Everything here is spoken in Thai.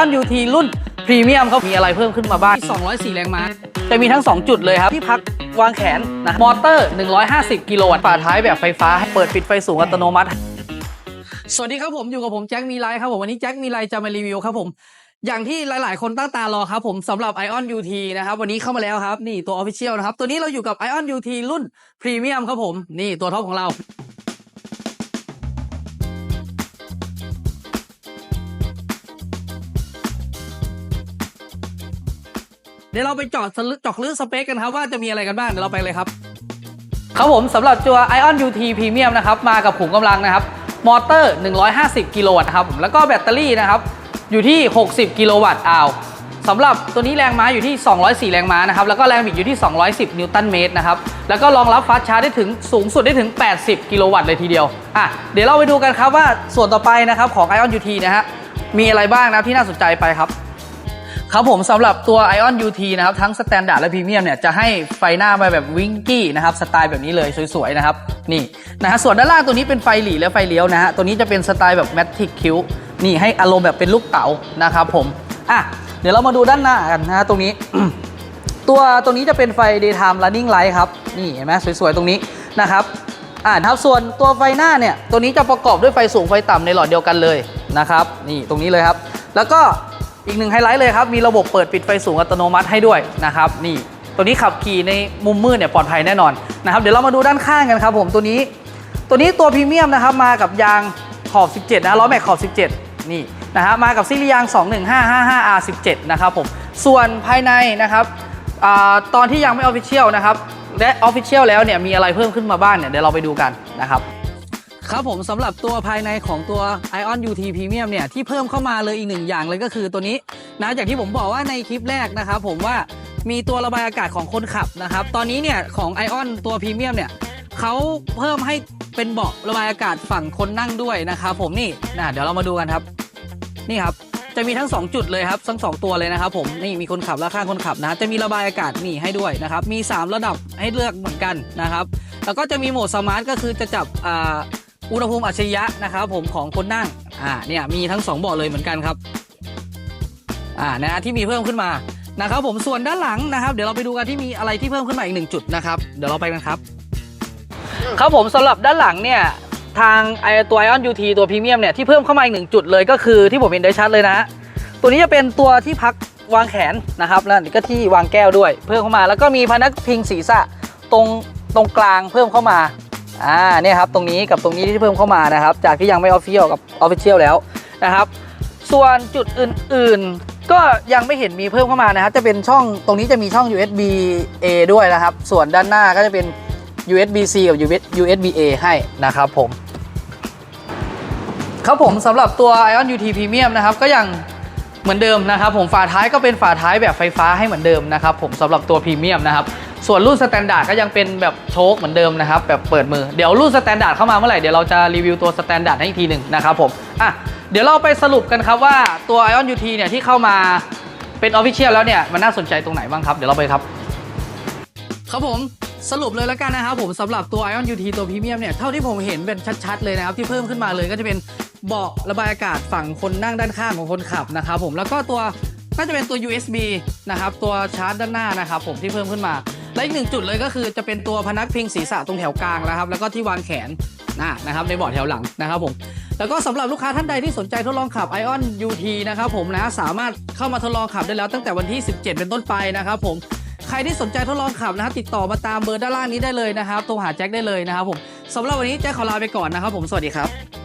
Ion UT รุ่นพรีเมียมเขามีอะไรเพิ่มขึ้นมาบ้าง204 แรงม้าจะมีทั้ง 2 จุดเลยครับ ที่พักวางแขนนะมอเตอร์ 150 กิโลวัตต์ฝาท้ายแบบไฟฟ้าให้เปิดปิดไฟสูงอัตโนมัติ สวัสดีครับผมอยู่กับผมแจ็คมีไลท์ครับผมวันนี้แจ็คมีไลท์จะมารีวิวครับผมอย่างที่หลาย ๆ คนตั้งตารอครับผมสำหรับ Ion UT นะครับ วันนี้เข้ามาแล้วครับ นี่ตัว Official นะครับ ตัวนี้เราอยู่กับ Ion UT รุ่นพรีเมียมครับผม นี่ตัวท็อปของเรา เดี๋ยวเราไปเจอดสลึกเจอกลึกสเปคกันครับว่าจะมีอะไรกันบ้างเดี๋ยวเราไปเลยครับ ครับผมสำหรับตัว Ion UT Premium นะครับมากับขุมกำลังนะครับ มอเตอร์ 150 กิโลวัตต์นะครับผมแล้วก็แบตเตอรี่นะครับอยู่ที่ 60 กิโลวัตต์อาวสำหรับตัวนี้แรงม้าอยู่ที่ 204 แรงม้านะครับ แล้วก็แรงบิดอยู่ที่ 210 นิวตันเมตรนะครับ แล้วก็รองรับฟาสชาร์จได้ถึงสูงสุดได้ถึง 80 กิโลวัตต์เลยทีเดียว อะ เดี๋ยวเราไปดูกันครับว่าส่วนต่อไปนะครับของ Ion UT นะฮะ มีอะไรบ้างนะที่น่าสนใจไปครับ ครับผมสำหรับตัว Ion UT นะครับ ทั้งสแตนดาร์ดและพรีเมียมเนี่ย จะให้ไฟหน้ามาแบบวิงกี้นะครับ สไตล์แบบนี้เลยสวยๆ นะครับ นี่นะฮะส่วนด้านล่างตัวนี้เป็นไฟหลีและไฟเลี้ยวนะฮะตัวนี้จะเป็นสไตล์แบบแมททิกคิวนี่ให้อารมณ์แบบเป็นลูกเต๋านะครับผมอะเดี๋ยวเรามาดูด้านหน้ากันนะฮะตรงนี้ ตัวตรงนี้จะเป็นไฟ daytime running light ครับนี่เห็นไหมสวยๆ ตรงนี้นะครับอ่าครับส่วนตัวไฟหน้าเนี่ยตัวนี้จะประกอบด้วยไฟสูงไฟต่ำในหลอดเดียวกันเลยนะครับนี่ตรงนี้เลยครับ แล้วก็ อีกหนึ่งไฮไลท์เลยครับ มีระบบเปิดปิดไฟสูงอัตโนมัติให้ด้วยนะครับ นี่ ตัวนี้ขับขี่ในมุมมืดเนี่ยปลอดภัยแน่นอนนะครับ เดี๋ยวเรามาดูด้านข้างกันครับผม ตัวนี้ ตัวนี้ตัวพรีเมียมนะครับ มากับยางขอบ 17 นะ ล้อแม็กขอบ 17 นี่นะฮะ มากับซีรีส์ยาง 21555R17 นะครับผม ส่วนภายในนะครับอตอนที่ยังไม่ออฟฟิเชียลนะครับ และออฟฟิเชียลแล้วเนี่ย มีอะไรเพิ่มขึ้นมาบ้างเนี่ย เดี๋ยวเราไปดูกันนะครับ ครับผมสำหรับตัวภายในของตัว Ion UT Premium เนี่ยที่เพิ่มเข้ามาเลยอีกหนึ่งอย่างเลยก็คือตัวนี้นะอย่างที่ผมบอกว่าในคลิปแรกนะครับผมว่ามีตัวระบายอากาศของคนขับนะครับ ตอนนี้เนี่ยของ Ion ตัว Premium เนี่ยเขาเพิ่มให้เป็นเบาะระบายอากาศฝั่งคนนั่งด้วยนะครับผมนี่นะเดี๋ยวเรามาดูกันครับ นี่ครับจะมีทั้ง 2 จุดเลยครับทั้ง 2 ตัวเลยนะครับผมนี่มีคนขับและข้างคนขับนะจะมีระบายอากาศนี่ให้ด้วยนะครับมี 3 ระดับให้เลือกเหมือนกันนะครับแล้วก็จะมีโหมดสมาร์ทก็คือจะจับอ่า อุณหภูมิอัจฉริยะนะครับผมของคนนั่งอ่าเนี่ยมีทั้ง 2 เบาะเลยเหมือนกันครับอ่านะที่มีเพิ่มขึ้นมานะครับผมส่วนด้านหลังนะครับ เดี๋ยวเราไปดูกันที่มีอะไรที่เพิ่มขึ้นมาอีกหนึ่งจุดนะครับเดี๋ยวเราไปกันครับ ครับผมสำหรับด้านหลังเนี่ยทางไอตัว Ion UT ตัวพรีเมียมเนี่ยที่เพิ่มเข้ามาอีกหนึ่งจุดเลยก็คือที่ผมเห็นได้ชัดเลยนะ ตัวนี้จะเป็นตัวที่พักวางแขนนะครับแล้วก็ที่วางแก้วด้วย เพิ่มเข้ามาแล้วก็มีพนักพิงศีรษะตรงตรงกลางเพิ่มเข้ามา อ่าเนี่ยครับตรงนี้กับตรงนี้ที่เพิ่มเข้ามานะครับ จากที่ยังไม่ออฟฟิเชียลกับออฟฟิเชียลแล้วนะครับ ส่วนจุดอื่นๆ ก็ยังไม่เห็นมีเพิ่มเข้ามานะครับจะเป็นช่องตรงนี้จะมีช่อง USB A ด้วยนะครับ ส่วนด้านหน้าก็จะเป็น USB C กับ USB A ให้นะครับผมครับผมสำหรับตัว Ion UT Premium นะครับก็ยังเหมือนเดิมนะครับผมฝาท้ายก็เป็นฝาท้ายแบบไฟฟ้าให้เหมือนเดิมนะครับผมสำหรับตัวพรีเมียมนะครับ ส่วนรุ่นสแตนดาร์ดก็ยังเป็นแบบโชคเหมือนเดิมนะครับแบบเปิดมือเดี๋ยวรุ่นสแตนดาร์ดเข้ามาเมื่อไหร่เดี๋ยวเราจะรีวิวตัวสแตนดาร์ดให้อีกทีหนึ่งนะครับผมอะเดี๋ยวเราไปสรุปกันครับว่าตัว Ion UT เนี่ยที่เข้ามาเป็นออฟฟิเชียลแล้วเนี่ยมันน่าสนใจตรงไหนบ้างครับเดี๋ยวเราไปครับ ครับผมสรุปเลยแล้วกันนะครับผมสำหรับตัว Ion UT ตัวพรีเมียมเนี่ยเท่าที่ผมเห็นเป็นชัดๆเลยนะครับที่เพิ่มขึ้นมาเลยก็จะเป็นเบาะระบายอากาศฝั่งคนนั่งด้านข้างของคนขับนะครับผมแล้วก็ตัวก็จะเป็นตัว USB นะครับตัวชาร์จด้านหน้านะครับผมที่เพิ่มขึ้นมา และอีกหนึ่งจุดเลยก็คือจะเป็นตัวพนักพิงศีรษะตรงแถวกลางแล้วครับ แล้วก็ที่วางแขนนะนะครับในเบาะแถวหลังนะครับผมแล้วก็สำหรับลูกค้าท่านใดที่สนใจทดลองขับ Ion UT นะครับผมนะสามารถเข้ามาทดลองขับได้แล้วตั้งแต่วันที่ 17 เป็นต้นไปนะครับผมใครที่สนใจทดลองขับนะครับติดต่อมาตามเบอร์ด้านล่างนี้ได้เลยนะครับโทรหาแจ็คได้เลยนะครับผมสำหรับวันนี้แจ็คขอลาไปก่อนนะครับผมสวัสดีครับ